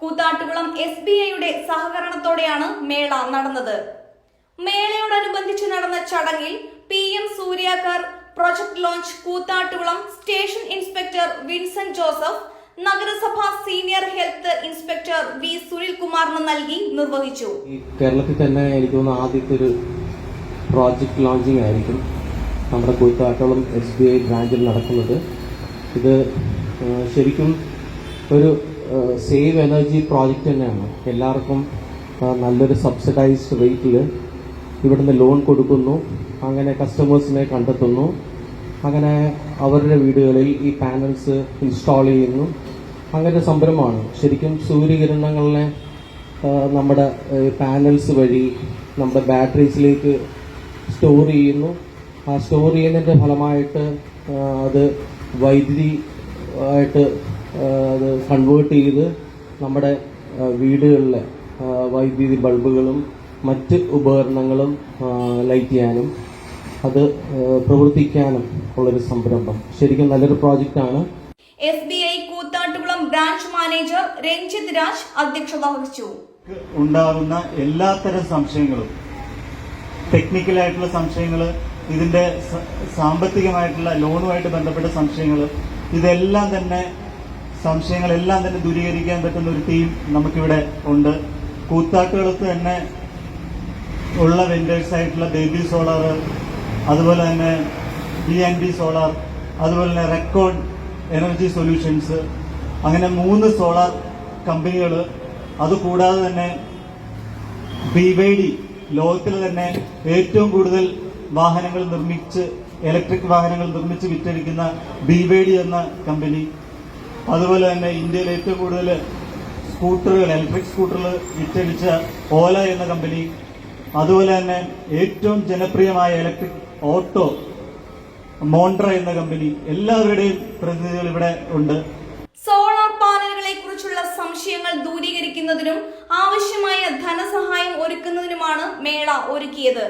Koothattukulam S B ഐയുടെ സഹകരണത്തോടെയാണ് മേള നടന്നത്. മേളയോടനുബന്ധിച്ച് നടന്ന ചടങ്ങിൽ P M സൂര്യാകർ project launch Koothattukulam station inspector Vincent Joseph നഗരസഭാ സീനിയർ ഹെൽത്ത് ഇൻസ്പെക്ടർ വി സുനിൽകുമാറിന് നൽകി നിർവഹിച്ചു. കേരളത്തിൽ തന്നെ എനിക്ക് തോന്നുന്നു ആദ്യത്തെ ഒരു പ്രോജക്റ്റ് ലോഞ്ചിങ് ആയിരിക്കും നമ്മുടെ കൂത്താട്ടോളം എസ് ബി ഐ ബ്രാഞ്ചിൽ നടക്കുന്നത്. ഇത് ശരിക്കും ഒരു സേവ് എനർജി പ്രോജക്റ്റ് തന്നെയാണ്. എല്ലാവർക്കും നല്ലൊരു സബ്സിഡൈസ്ഡ് റേറ്റിൽ ഇവിടുന്ന് ലോൺ കൊടുക്കുന്നു. അങ്ങനെ കസ്റ്റമേഴ്സിനെ കണ്ടെത്തുന്നു. അങ്ങനെ അവരുടെ വീടുകളിൽ ഈ പാനൽസ് ഇൻസ്റ്റാൾ ചെയ്യുന്നു. അങ്ങനെ സംരംഭമാണ്. ശരിക്കും സൂര്യകിരണങ്ങളെ നമ്മുടെ പാനൽസ് വഴി നമ്മുടെ ബാറ്ററീസിലേക്ക് സ്റ്റോർ ചെയ്യുന്നു. ആ സ്റ്റോർ ചെയ്യുന്നതിന്റെ ഫലമായിട്ട് അത് വൈദ്യുതി ആയിട്ട് അത് കൺവേർട്ട് ചെയ്ത് നമ്മുടെ വീടുകളിലെ വൈദ്യുതി ബൾബുകളും മറ്റ് ഉപകരണങ്ങളും ലൈറ്റ് ചെയ്യാനും അത് പ്രവർത്തിക്കാനും ഉള്ളൊരു സംരംഭം. ശരിക്കും നല്ലൊരു പ്രോജക്റ്റാണ് S B I Koothattukulam branch manager Ranjith Raj അധ്യക്ഷത വഹിച്ചു. ഉണ്ടാകുന്ന എല്ലാത്തരം സംശയങ്ങളും ടെക്നിക്കലായിട്ടുള്ള സംശയങ്ങൾ ഇതിന്റെ സാമ്പത്തികമായിട്ടുള്ള ലോണുമായിട്ട് ബന്ധപ്പെട്ട സംശയങ്ങൾ ഇതെല്ലാം തന്നെ സംശയങ്ങളെല്ലാം തന്നെ ദൂരീകരിക്കാൻ പറ്റുന്ന ഒരു ടീം നമുക്കിവിടെ ഉണ്ട്. കൂത്താട്ടുകളത്ത് തന്നെ ഉള്ള വെൻഡേഴ്സ് ആയിട്ടുള്ള ബേബി സോളാർ അതുപോലെ തന്നെ ബി ആൻഡ് ബി സോളാർ അതുപോലെ തന്നെ റെക്കോർഡ് എനർജി സൊല്യൂഷൻസ് അങ്ങനെ മൂന്ന് സോളാർ കമ്പനികൾ അതുകൂടാതെ തന്നെ ബി വൈ ഡി ലോകത്തിൽ തന്നെ ഏറ്റവും കൂടുതൽ വാഹനങ്ങൾ നിർമ്മിച്ച് ഇലക്ട്രിക് വാഹനങ്ങൾ നിർമ്മിച്ച് വിറ്റഴിക്കുന്ന ബിവേഡി എന്ന കമ്പനി. അതുപോലെ തന്നെ ഇന്ത്യയിൽ ഏറ്റവും കൂടുതൽ സ്കൂട്ടറുകൾ ഇലക്ട്രിക് സ്കൂട്ടറുകൾ വിറ്റഴിച്ച ഓല എന്ന കമ്പനി. അതുപോലെ തന്നെ ഏറ്റവും ജനപ്രിയമായ ഇലക്ട്രിക് ഓട്ടോ മോണ്ട്ര എന്ന കമ്പനി. എല്ലാവരുടെയും പ്രതിനിധികൾ ഇവിടെ ഉണ്ട്. സോളാർ പാനലുകളെ കുറിച്ചുള്ള സംശയങ്ങൾ ദൂരീകരിക്കുന്നതിനും ആവശ്യമായ ധനസഹായം ഒരുക്കുന്നതിനുമാണ് മേള ഒരുക്കിയത്.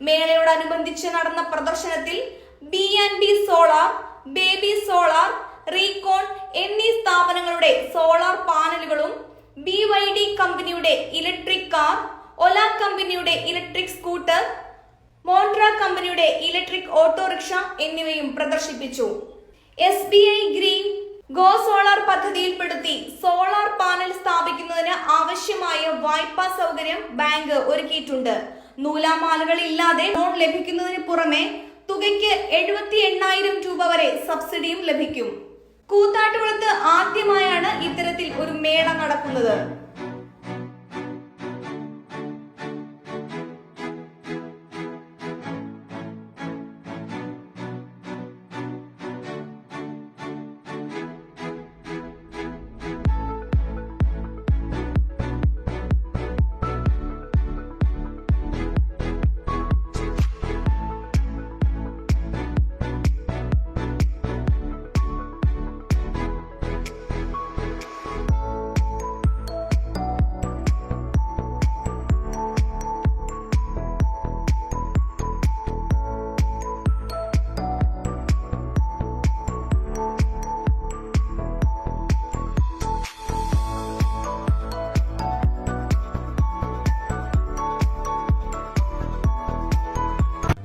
മേളയോടനുബന്ധിച്ച് നടന്ന പ്രദർശനത്തിൽ B and B solar baby solar recon എന്നീ സ്ഥാപനങ്ങളുടെ സോളാർ പാനലുകളും ബി വൈ ഡി കമ്പനിയുടെ ഇലക്ട്രിക് കാർ ഒല കമ്പനിയുടെ ഇലക്ട്രിക് സ്കൂട്ടർ മോണ്ട്ര കമ്പനിയുടെ ഇലക്ട്രിക് ഓട്ടോറിക്ഷ എന്നിവയും പ്രദർശിപ്പിച്ചു. S B I green go solar പദ്ധതിയിൽപ്പെടുത്തി solar panel സ്ഥാപിക്കുന്നതിന് ആവശ്യമായ വായ്പാ സൗകര്യം ബാങ്ക് ഒരുക്കിയിട്ടുണ്ട്. നൂലാമാലകൾ ഇല്ലാതെ ലോൺ ലഭിക്കുന്നതിന് പുറമെ തുകയ്ക്ക് എഴുപത്തി എണ്ണായിരം രൂപ വരെ സബ്സിഡിയും ലഭിക്കും. കൂത്താട്ടുകുളത്ത് ആദ്യമായാണ് ഇത്തരത്തിൽ ഒരു മേള നടക്കുന്നത്.